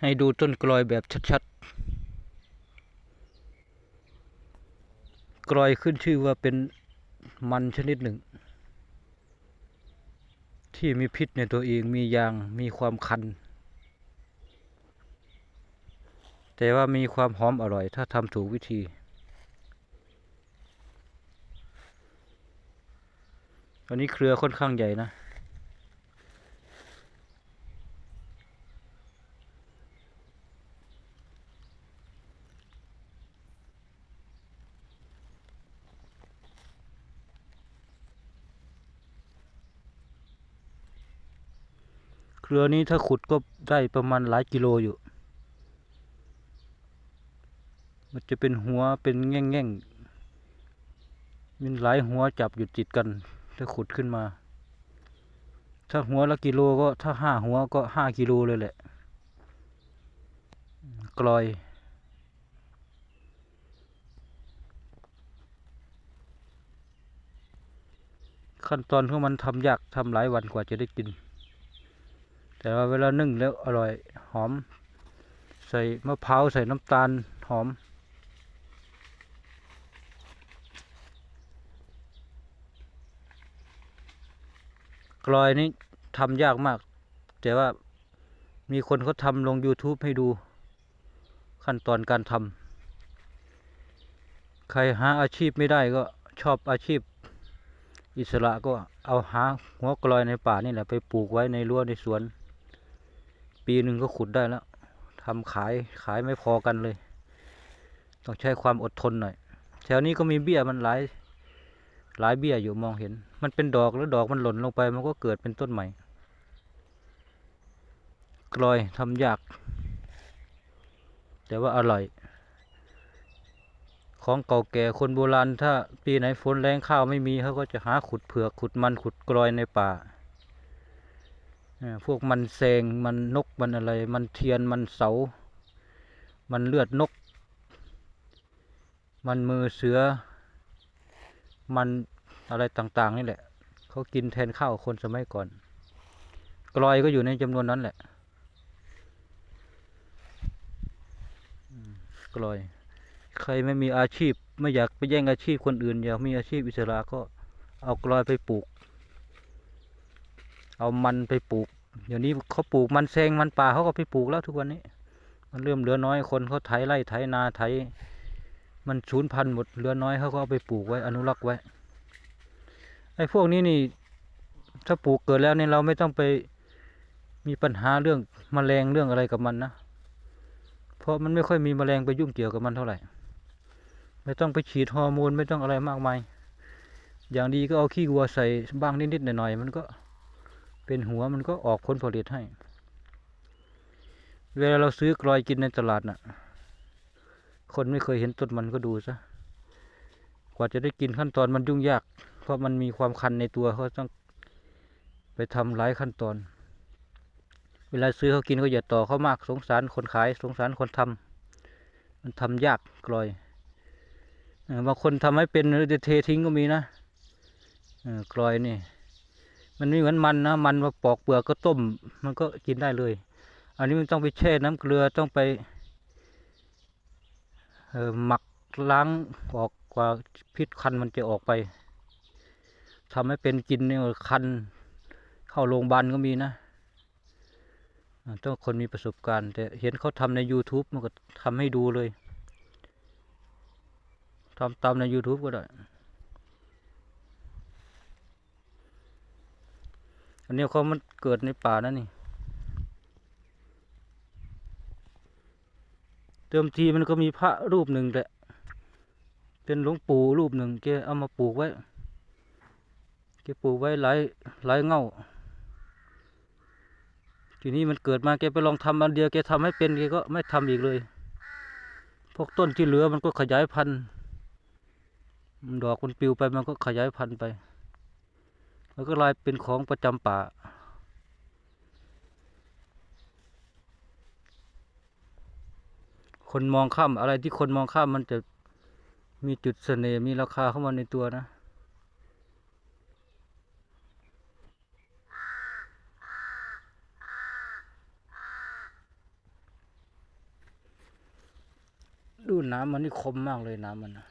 ให้ดูต้นกลอยแบบชัดๆ กลอยขึ้นชื่อว่าเป็นมันชนิดหนึ่ง ที่มีพิษในตัวเองมียางมีความคัน แต่ว่ามีความหอมอร่อยถ้าทำถูกวิธีอันนี้เครือค่อนข้างใหญ่นะ เรือนี้ถ้าขุดก็ได้ประมาณหลายกิโลอยู่ มันจะเป็นหัวเป็นแง่งแง่งๆมีหลายหัวจับอยู่ติดกัน ถ้าขุดขึ้นมา ถ้าหัวละกิโลก็ถ้าห้าหัวก็ห้ากิโลเลยแหละ กลอยขั้นตอนของมันทำยากทำหลายวันกว่าจะได้กิน แต่ว่าเวลานึ่งแล้วอร่อยหอม ใส่มะพร้าวใส่น้ำตาลหอม กลอยนี้ทำยากมาก แต่ว่ามีคนเขาทำลง YouTube ให้ดู ขั้นตอนการทำใครหาอาชีพไม่ได้ก็ชอบอาชีพอิสระก็เอาหาหัวกลอยในป่านี่แหละไปปลูกไว้ในรั้วในสวน ปีหนึ่งก็ขุดได้แล้วทำขายขายไม่พอกันเลย ต้องใช้ความอดทนหน่อย แถวนี้ก็มีเบี้ยมันหลายหลายเบี้ยอยู่มองเห็น มันเป็นดอกแล้วดอกมันหล่นลงไปมันก็เกิดเป็นต้นใหม่ กลอยทำยาก แต่ว่าอร่อย ของเก่าแก่คนโบราณถ้าปีไหนฝนแรงข้าวไม่มีเขาก็จะหาขุดเผือกขุดมันขุดกลอยในป่า พวกมันแซงมันนกมันอะไร มันเทียนมันเสา มันเลือดนก มันมือเสือ มันอะไรต่างๆนี่แหละ เขากินแทนข้าวคนสมัยก่อน กลอยก็อยู่ในจำนวนนั้นแหละกลอย ใครไม่มีอาชีพ ไม่อยากไปแย่งอาชีพคนอื่น อยากมีอาชีพอิสระก็เอากลอยไปปลูก เอามันไปปลูกเดี๋ยวนี้เขาปลูกมันแซงมันป่าเขาก็ไปปลูกแล้วทุกวันนี้ มันเริ่มเหลือน้อยคนเขาไถไร่ไถนาไถมันสูญพันธุ์หมดเหลือน้อยเขาก็เอาไปปลูกไว้อนุรักษ์ไว้ไอ้พวกนี้นี่ถ้าปลูกเกิดแล้วเนี่ยเราไม่ต้องไปมีปัญหาเรื่องมแมลงเรื่องอะไรกับมันนะเพราะมันไม่ค่อยมีแมลงไปยุ่งเกี่ยวกับมันเท่าไหร่ ไม่ต้องไปฉีดฮอร์โมนไม่ต้องอะไรมากมาย อย่างดีก็เอาขี้วัวใส่บ้างนิดๆหน่อยๆมันก็ เป็นหัวมันก็ออกผลผลิตให้ เวลาเราซื้อกลอยกินในตลาดน่ะ คนไม่เคยเห็นต้นมันก็ดูซะ กว่าจะได้กินขั้นตอนมันยุ่งยาก เพราะมันมีความคันในตัวเขาต้องไปทำหลายขั้นตอน เวลาซื้อเขากินก็อย่าต่อเขามากสงสารคนขายสงสารคนทำมันทำยากกลอยบางคนทำให้เป็นหรือจะเททิ้งก็มีนะกลอยนี่ มันไม่เหมือนมันนะมันมาปอกเปลือกก็ต้ม มันก็กินได้เลย อันนี้มันต้องไปแช่น้ำเกลือต้องไปหมักล้างออกกว่าพิษคันมันจะออกไปทำให้เป็นกินเนี่ยคัน เข้าโรงพยาบาลก็มีนะต้องคนมีประสบการณ์ แต่เห็นเขาทำใน YouTube มันก็ทำให้ดูเลยทำตามใน YouTube ก็ได้ อันนี้เขามันเกิดในป่านะนี่เดิมทีมันก็มีพระรูปหนึ่งแหละ เป็นหลวงปู่รูปหนึ่งแกเอามาปลูกไว้แกปลูกไว้หลายหลายเง่า ทีนี้มันเกิดมาแกไปลองทำอันเดียวแกทำให้เป็นแกก็ไม่ทำอีกเลย พวกต้นที่เหลือมันก็ขยายพันธุ์ ดอกมันปลิวไปมันก็ขยายพันธุ์ไป แล้วก็ลายเป็นของประจำป่า คนมองข้ามอะไรที่คนมองข้ามมันจะมีจุดเสน่ห์มีราคาเข้ามาในตัวนะดูน้ำมันนี่คมมากเลยน้ำมันนะ